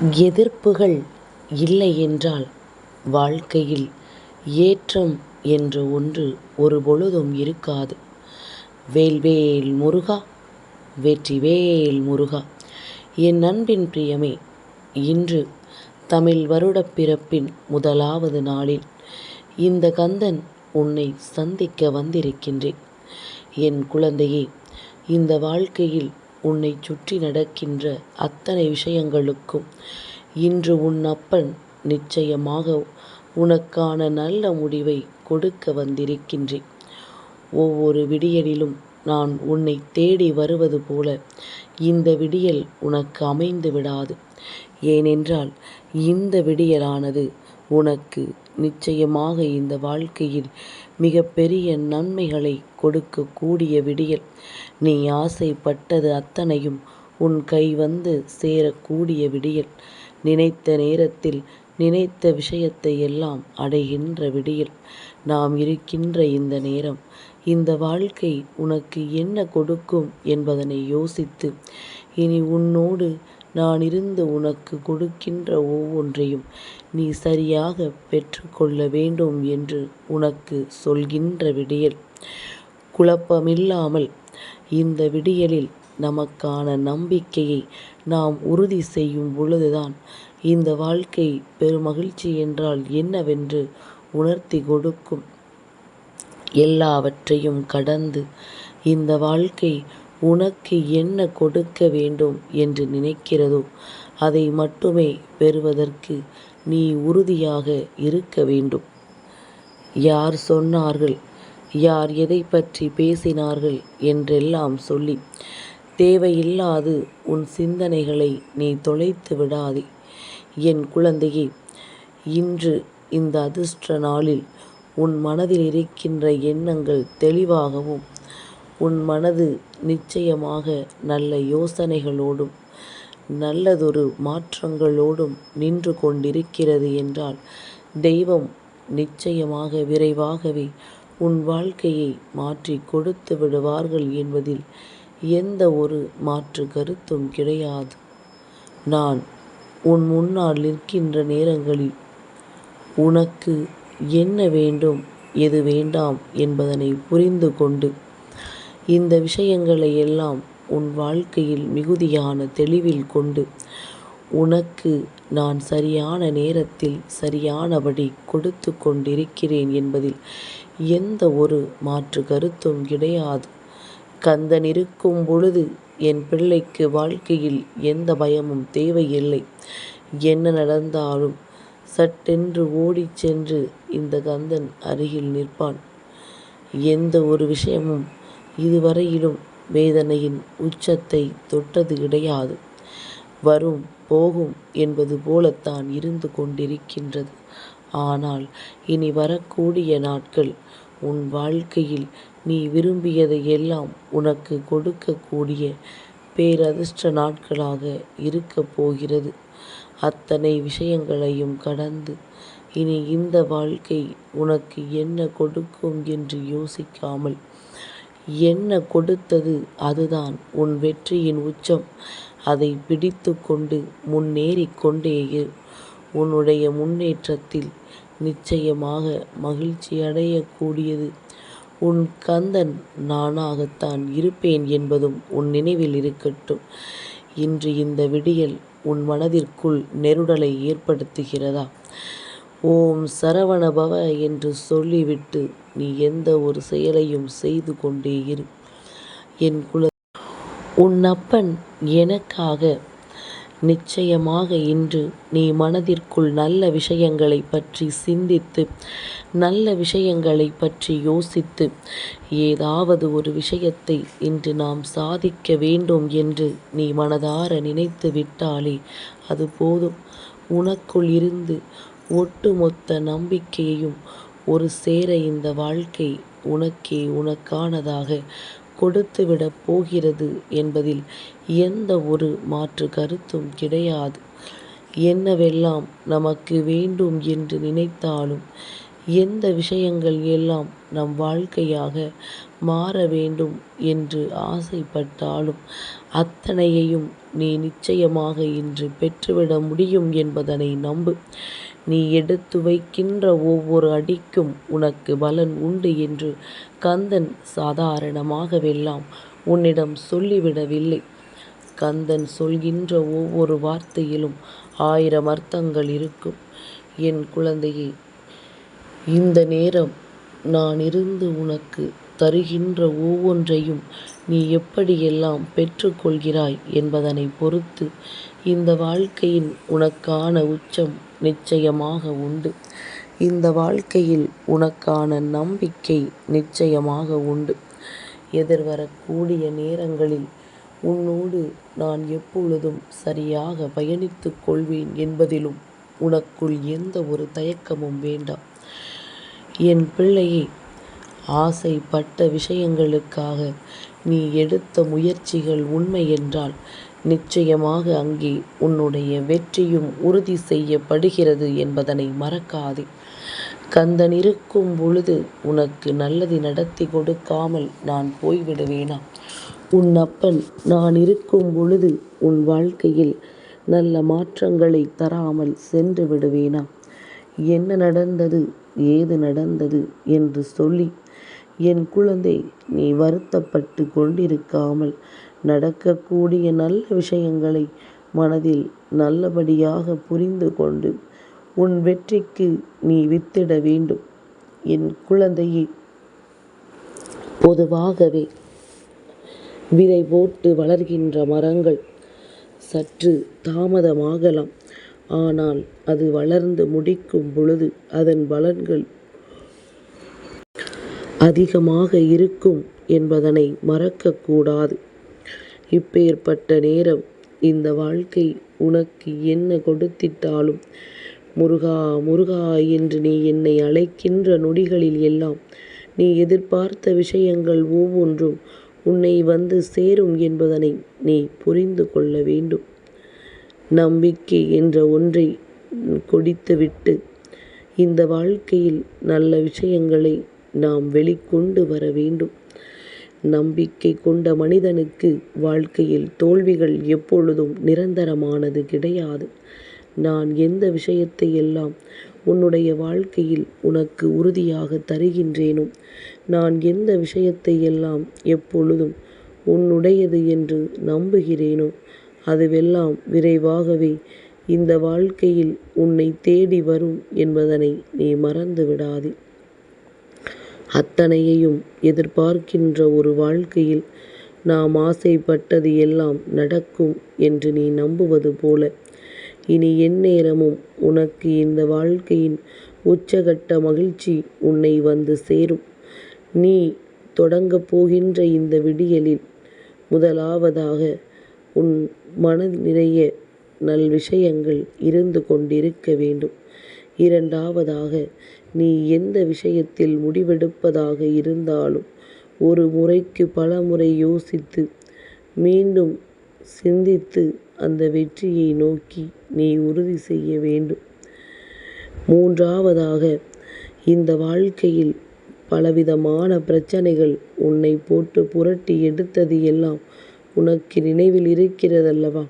எதிர்ப்புகள் இல்லை என்றால் வாழ்க்கையில் ஏற்றம் என்ற ஒன்று ஒரு பொழுதும் இருக்காது. வேல்வேல் முருகா வெற்றிவேல் முருகா என் அன்பின் பிரியமே இன்று தமிழ் வருடப் பிறப்பின் முதலாவது நாளில் இந்த கந்தன் உன்னை சந்திக்க வந்திருக்கின்றேன். என் குழந்தையே இந்த வாழ்க்கையில் உன்னை சுற்றி நடக்கின்ற அத்தனை விஷயங்களுக்கும் இன்று உன் அப்பன் நிச்சயமாக உனக்கான நல்ல முடிவை கொடுக்க வந்திருக்கின்றேன். ஒவ்வொரு விடியலிலும் நான் உன்னை தேடி வருவது போல இந்த விடியல் உனக்கு அமைந்து விடாது. ஏனென்றால் இந்த விடியலானது உனக்கு நிச்சயமாக இந்த வாழ்க்கையில் மிகப்பெரிய நன்மைகளை கொடுக்கக்கூடிய விடியல். நீ ஆசைப்பட்டது அத்தனையும் உன் கை வந்து சேரக்கூடிய விடியல். நினைத்த நேரத்தில் நினைத்த விஷயத்தை எல்லாம் அடைகின்ற விடியல். நாம் இருக்கின்ற இந்த நேரம் இந்த வாழ்க்கை உனக்கு என்ன கொடுக்கும் என்பதனை யோசித்து இனி உன்னோடு நான் இருந்து உனக்கு கொடுக்கின்ற ஒவ்வொன்றையும் நீ சரியாக பெற்றுக்கொள்ள வேண்டும் என்று உனக்கு சொல்கின்ற விடியல். குழப்பமில்லாமல் இந்த விடியலில் நமக்கான நம்பிக்கையை நாம் உறுதி செய்யும் பொழுதுதான் இந்த வாழ்க்கை பெருமகிழ்ச்சி என்றால் என்னவென்று உணர்த்தி கொடுக்கும். எல்லாவற்றையும் கடந்து இந்த வாழ்க்கை உனக்கு என்ன கொடுக்க வேண்டும் என்று நினைக்கிறதோ அதை மட்டுமே பெறுவதற்கு நீ உறுதியாக இருக்க வேண்டும். யார் சொன்னார்கள் யார் எதை பற்றி பேசினார்கள் என்றெல்லாம் சொல்லி தேவையில்லாது உன் சிந்தனைகளை நீ தொலைத்து விடாதே. என் குழந்தையே இன்று இந்த அதிர்ஷ்ட நாளில் உன் மனதில் இருக்கின்ற எண்ணங்கள் தெளிவாகவும் உன் மனது நிச்சயமாக நல்ல யோசனைகளோடும் நல்லதொரு மாற்றங்களோடும் நின்று கொண்டிருக்கிறது என்றால் தெய்வம் நிச்சயமாக விரைவாகவே உன் வாழ்க்கையை மாற்றி கொடுத்து விடுவார்கள் என்பதில் எந்த ஒரு மாற்று கருத்தும் கிடையாது. நான் உன் முன்னால் நிற்கின்ற நேரங்களில் உனக்கு என்ன வேண்டும் எது வேண்டாம் என்பதனை புரிந்து கொண்டு இந்த விஷயங்களை எல்லாம் உன் வாழ்க்கையில் மிகுதியான தெளிவில் கொண்டு உனக்கு நான் சரியான நேரத்தில் சரியானபடி கொடுத்து கொண்டிருக்கிறேன் என்பதில் எந்த ஒரு மாற்று கருத்தும் கிடையாது. கந்தன் இருக்கும் பொழுது என் பிள்ளைக்கு வாழ்க்கையில் எந்த பயமும் தேவையில்லை. என்ன நடந்தாலும் சட்டென்று ஓடிச் சென்று இந்த கந்தன் அருகில் நிற்பான். எந்த ஒரு விஷயமும் இதுவரையிலும் வேதனையின் உச்சத்தைத் தொட்டது கிடையாது. வரும் போகும் என்பது போலத்தான் இருந்து கொண்டிருக்கின்றது. ஆனால் இனி வரக்கூடிய நாட்கள் உன் வாழ்க்கையில் நீ விரும்பியதை எல்லாம் உனக்கு கொடுக்கக்கூடிய பேரதிர்ஷ்ட நாட்களாக இருக்கப் போகிறது. அத்தனை விஷயங்களையும் கடந்து இனி இந்த வாழ்க்கை உனக்கு என்ன கொடுக்கும் என்று யோசிக்காமல் என்ன கொடுத்தது அதுதான் உன் வெற்றியின் உச்சம். அதை பிடித்து கொண்டு முன்னேறி கொண்டே இரு. உன்னுடைய முன்னேற்றத்தில் நிச்சயமாக மகிழ்ச்சியடையக்கூடியது உன் கந்தன் நானாகத்தான் இருப்பேன் என்பதும் உன் நினைவில் இருக்கட்டும். இன்று இந்த விடியல் உன் மனதிற்குள் நெருடலை ஏற்படுத்துகிறதா? ஓம் சரவணபவ என்று சொல்லிவிட்டு நீ எந்த ஒரு செயலையும் செய்து கொண்டே இரு. என் குல உன் அப்பன் எனக்காக நிச்சயமாக இன்று நீ மனதிற்குள் நல்ல விஷயங்களைப் பற்றி சிந்தித்து நல்ல விஷயங்களைப் பற்றி யோசித்து ஏதாவது ஒரு விஷயத்தை இன்று நாம் சாதிக்க வேண்டும் என்று நீ மனதார நினைத்து விட்டாலே அது போதும். உனக்குள் இருந்து ஒட்டுமொத்த நம்பிக்கையையும் ஒரு சேர இந்த வாழ்க்கை உனக்கே உனக்கானதாக கொடுத்துவிடப் போகிறது என்பதில் எந்த ஒரு மாற்று கருத்தும் கிடையாது. என்னவெல்லாம் நமக்கு வேண்டும் என்று நினைத்தாலும் எந்த விஷயங்கள் எல்லாம் நம் வாழ்க்கையாக மாற வேண்டும் என்று ஆசைப்பட்டாலும் அத்தனையையும் நீ நிச்சயமாக இன்று பெற்றுவிட முடியும் என்பதனை நம்பு. நீ எடுத்து வைக்கின்ற ஒவ்வொரு அடிக்கும் உனக்கு பலன் உண்டு என்று கந்தன் சாதாரணமாகவெல்லாம் உன்னிடம் சொல்லிவிடவில்லை. கந்தன் சொல்கின்ற ஒவ்வொரு வார்த்தையிலும் ஆயிரம் அர்த்தங்கள் இருக்கும். என் குழந்தையே இந்த நேரம் நான் இருந்து உனக்கு தருகின்ற ஒவ்வொன்றையும் நீ எப்படியெல்லாம் பெற்றுக்கொள்கிறாய் என்பதனை பொறுத்து இந்த வாழ்க்கையின் உனக்கான உச்சம் நிச்சயமாக உண்டு. இந்த வாழ்க்கையில் உனக்கான நம்பிக்கை நிச்சயமாக உண்டு. எதிர்வரக்கூடிய நேரங்களில் உன்னோடு நான் எப்பொழுதும் சரியாக பயணித்து கொள்வேன் என்பதிலும் உனக்குள் எந்த ஒரு தயக்கமும் வேண்டாம். என் பிள்ளையை ஆசைப்பட்ட விஷயங்களுக்காக நீ எடுத்த முயற்சிகள் உண்மை என்றால் நிச்சயமாக அங்கே உன்னுடைய வெற்றியும் உறுதி செய்யப்படுகிறது என்பதனை மறக்காதே. கந்தன் இருக்கும் பொழுது உனக்கு நல்லது நடத்தி கொடுக்காமல் நான் போய்விடுவேனா? உன் அப்பன் நான் இருக்கும் பொழுது உன் வாழ்க்கையில் நல்ல மாற்றங்களை தராமல் சென்று விடுவேனா? என்ன நடந்தது ஏது நடந்தது என்று சொல்லி என் குழந்தை நீ வருத்தப்பட்டு கொண்டிருக்காமல் நடக்கக்கூடிய நல்ல விஷயங்களை மனதில் நல்லபடியாக புரிந்து கொண்டு உன் வெற்றிக்கு நீ வித்திட வேண்டும். என் குழந்தையை பொதுவாகவே விதை போட்டு வளர்கின்ற மரங்கள் சற்று தாமதமாகலாம். ஆனால் அது வளர்ந்து முடிக்கும் பொழுது அதன் பலன்கள் அதிகமாக இருக்கும் என்பதனை மறக்கக்கூடாது இப்பேற்பட்ட நேரம் இந்த வாழ்க்கை உனக்கு என்ன கொடுத்திட்டாலும் முருகா முருகா என்று நீ என்னை அழைக்கின்ற நொடிகளில் எல்லாம் நீ எதிர்பார்த்த விஷயங்கள் ஒவ்வொன்றும் உன்னை வந்து சேரும் என்பதனை நீ புரிந்து கொள்ள வேண்டும். நம்பிக்கை என்ற ஒன்றை கொடித்துவிட்டு இந்த வாழ்க்கையில் நல்ல விஷயங்களை நாம் வெளிக்கொண்டு வர வேண்டும். நம்பிக்கை கொண்ட மனிதனுக்கு வாழ்க்கையில் தோல்விகள் எப்பொழுதும் நிரந்தரமானது கிடையாது. நான் எந்த விஷயத்தையெல்லாம் உன்னுடைய வாழ்க்கையில் உனக்கு உறுதியாக தருகின்றேனோ நான் எந்த விஷயத்தை எல்லாம் எப்பொழுதும் உன்னுடையது என்று நம்புகிறேனோ அதுவெல்லாம் விரைவாகவே இந்த வாழ்க்கையில் உன்னை தேடி வரும் என்பதனை நீ மறந்து விடாதே. அத்தனையையும் எதிர்பார்க்கின்ற ஒரு வாழ்க்கையில் நாம் ஆசைப்பட்டது எல்லாம் நடக்கும் என்று நீ நம்புவது போல இனி எந்நேரமும் உனக்கு இந்த வாழ்க்கையின் உச்சகட்ட மகிழ்ச்சி உன்னை வந்து சேரும். நீ தொடங்கப் போகின்ற இந்த விடியலில் முதலாவதாக உன் மன நிறைய நல்விஷயங்கள் இருந்து கொண்டிருக்க வேண்டும். இரண்டாவதாக நீ எந்த விஷயத்தில் முடிவெடுப்பதாக இருந்தாலும் ஒரு முறைக்கு பல முறை யோசித்து மீண்டும் சிந்தித்து அந்த வெற்றியை நோக்கி நீ உறுதி செய்ய வேண்டும். மூன்றாவதாக இந்த வாழ்க்கையில் பலவிதமான பிரச்சனைகள் உன்னை போட்டு புரட்டி எடுத்தது எல்லாம் உனக்கு நினைவில் இருக்கிறதல்லவா?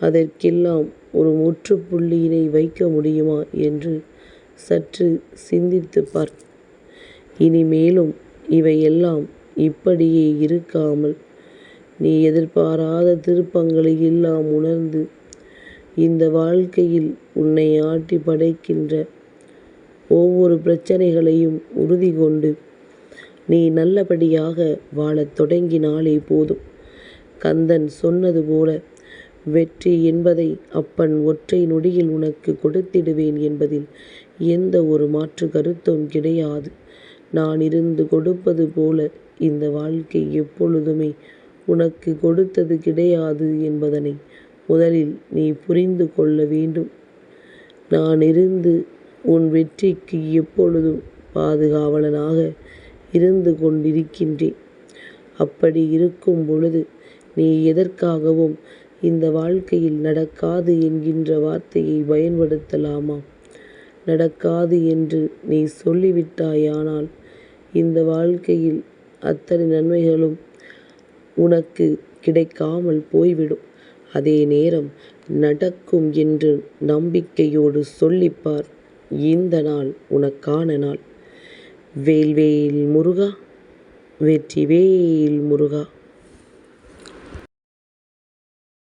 அதற்கெல்லாம் ஒரு முற்றுப்புள்ளியினை வைக்க முடியுமா என்று சற்று சிந்தித்துப் பார். இனிமேலும் இவையெல்லாம் இப்படியே இருக்காமல் நீ எதிர்பாராத திருப்பங்களை எல்லாம் உணர்ந்து இந்த வாழ்க்கையில் உன்னை ஆட்டி படைக்கின்ற ஒவ்வொரு பிரச்சனைகளையும் உறுதி கொண்டு நீ நல்லபடியாக வாழத் தொடங்கினாலே போதும். கந்தன் சொன்னது போல வெற்றி என்பதை அப்பன் ஒற்றை நொடியில் உனக்கு கொடுத்திடுவேன் என்பதில் எந்த ஒரு மாற்று கருத்தும் கிடையாது. நான் இருந்து கொடுப்பது போல இந்த வாழ்க்கை எப்பொழுதுமே உனக்கு கொடுத்தது கிடையாது என்பதனை முதலில் நீ புரிந்து கொள்ள வேண்டும். நான் இருந்து உன் வெற்றிக்கு எப்பொழுதும் பாதுகாவலனாக இருந்து கொண்டிருக்கின்றேன். அப்படி இருக்கும் பொழுது நீ எதற்காகவும் இந்த வாழ்க்கையில் நடக்காது என்கின்ற வார்த்தையை பயன்படுத்தலாமா? நடக்காது என்று நீ சொல்லிவிட்டாயானால் இந்த வாழ்க்கையில் அத்தனை நன்மைகளும் உனக்கு கிடைக்காமல் போய்விடும். அதே நேரம் நடக்கும் என்று நம்பிக்கையோடு சொல்லிப்பார் இந்த நாள் உனக்கான நாள் வேல்வேல் முருகா வெற்றிவேல் முருகா